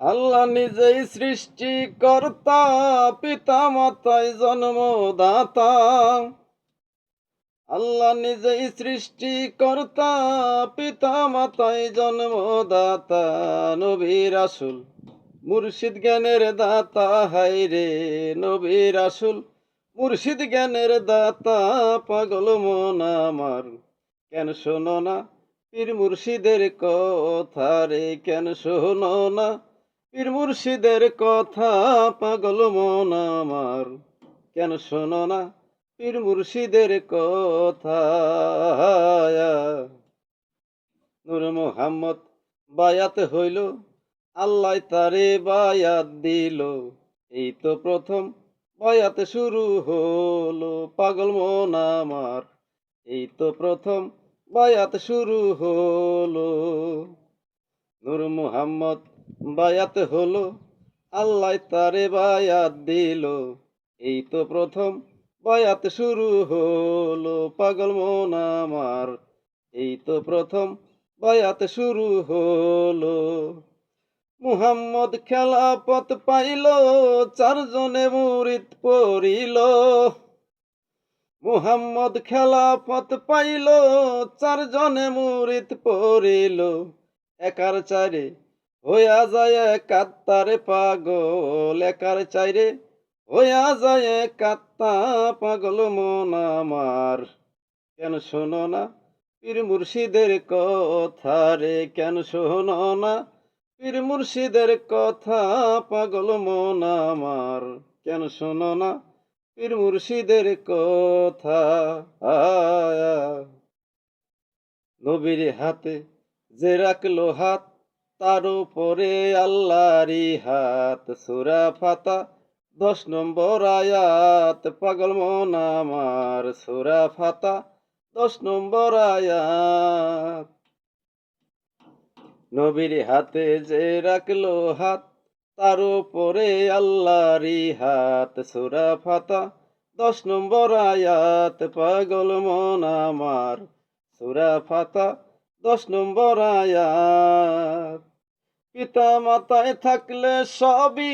আল্লাহ নিজেই সৃষ্টি কর্তা পিতা মাতায় জন্মদাতা। আল্লাহ নিজেই সৃষ্টি কর্তা পিতা মাতায় জন্মদাতা, নবীর আসুল। মুর্শিদ জ্ঞানের দাতা, হাই রে নবীর আসুল। মুর্শিদ জ্ঞানের দাতা, পাগল মন আমার। কেন শোনো না, পীর মুর্শিদের কথা রে, কেন শোনো না। পীর মুর্শিদের কথা পাগল মন আমার। কেন শোনো না পীর মুর্শিদের কথা? নূর মোহাম্মদ বায়াত হইল, আল্লাহ তারে বায়াত দিল। এই তো প্রথম বায়াত শুরু হলো, পাগল মন আমার। এই তো প্রথম বায়াত শুরু হলো। নূর মুহাম্মদ বায়াত হলো, আল্লাহ তারে বায়াত দিল। এই তো প্রথম বায়াত শুরু হলো, পাগল মন আমার। এই তো প্রথম বায়াত শুরু হলো। মুহাম্মদ খেলাপথ পাইল, চারজনে মুরিদ পড়িল। মুহাম্মদ খেলাপথ পাইল, চারজনে মুরিদ পড়িল। একার চারে হইয়া যায় কাত্তারে পাগল একার চাইরে। হইয়া যায় কাত্তা পাগল মন আমার। কেন শোনো না, পীর মুর্শিদের কথা রে কেন শোনো না? পীর মুর্শিদের কথা পাগল মন আমার। কেন শোনো না, পীর মুর্শিদের কথা? নবীর হাতে যে রাখল হাত তার উপরে আল্লাহরই হাত। সুরা ফাতা, দশ নম্বর আয়াত। পাগল মন আমার, সুরা ফাতা, দশ নম্বর আয়াত। নবীর হাতে যে রাখল হাত, তার উপরে আল্লাহরই হাত। সুরা ফাতা, দশ নম্বর আয়াত। পাগল মন আমার, সুরা ফাতা, দশ নম্বর আয়াত। পিতা মাতায় থাকলে সবই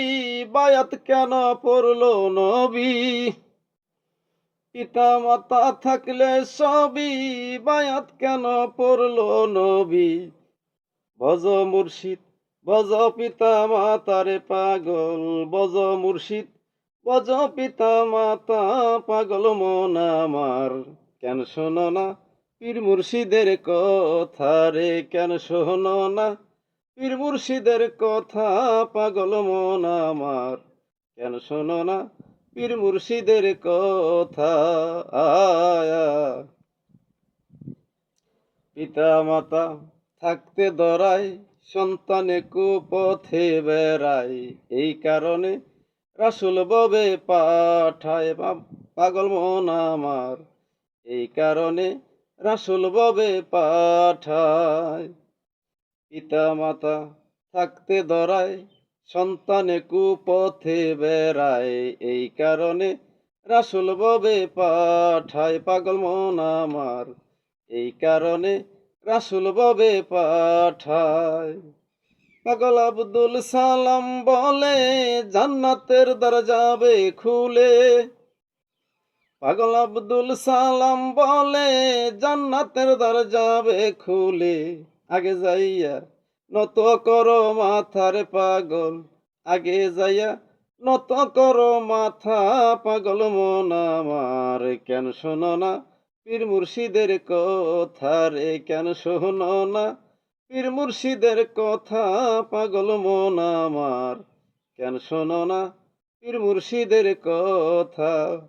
বায়াত কেন পড়ল নবী? পিতা মাতা থাকলে সবই বায়াত কেন পড়ল নবী? ভজ মুর্শিদ, বজ পিতা মাতারে পাগল। বজ মুর্শিদ, বজ পিতা মাতা পাগল মন আমার। কেন শোনো না পীর মুর্শিদের কথা রে কেন শোনো না পীর মুর্শিদের কথা পাগল মন আমার। কেন শোনো না, পীর মুর্শিদের কথা? আয়া পিতা মাতা থাকতে দরাই, সন্তানে কুপথে বেড়াই। এই কারণে রাসুল ববে পাঠায় পাগল মন আমার। এই কারণে রাসুল ববে পাঠায়। পিতা মাতা থাকতে দরাই সন্তানে কুপথে বেড়ায়। এই কারণে রাসুল ববে পাঠায়, পাগল মন আমার। এই কারণে রাসুল ববে পাঠায়। পাগল আব্দুল সালাম বলে, জান্নাতের দরজাবে খুলে। পাগল আব্দুল সালাম বলে, জান্নাতের দরজাবে খুলে। আগে যাইয়া নত করো মাথার পাগল। আগে যাইয়া নত করো মাথা পাগল মন আমার। কেন শোনো না, পীর মুর্শিদের কথা রে, কেন শোনো না, পীর মুর্শিদের কথা পাগল মন আমার। কেন শোনো না, পীর মুর্শিদের কথা।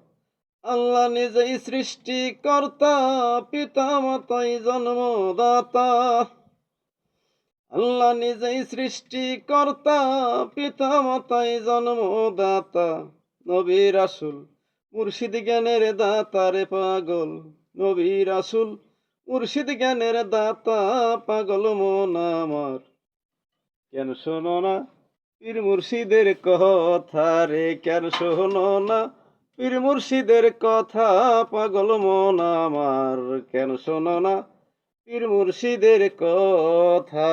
আল্লাহ নিজেই সৃষ্টি কর্তা পিতা মাতাই জন্মদাতা। আল্লাহ নিজেই সৃষ্টি কর্তা পিতা মাতাই জন্মদাতা নবী রাসুল, মুর্শিদ জ্ঞানের দাতারে পাগল নবী রাসুল, মুর্শিদ জ্ঞানের দাতা, পাগল মন আমার। কেন শোনো না, পীর মুর্শিদের কথা রে, কেন শোনো না, পীর মুর্শিদের কথা, পাগল মন আমার। কেন শোনো না পীর মুর্শিদের কথা।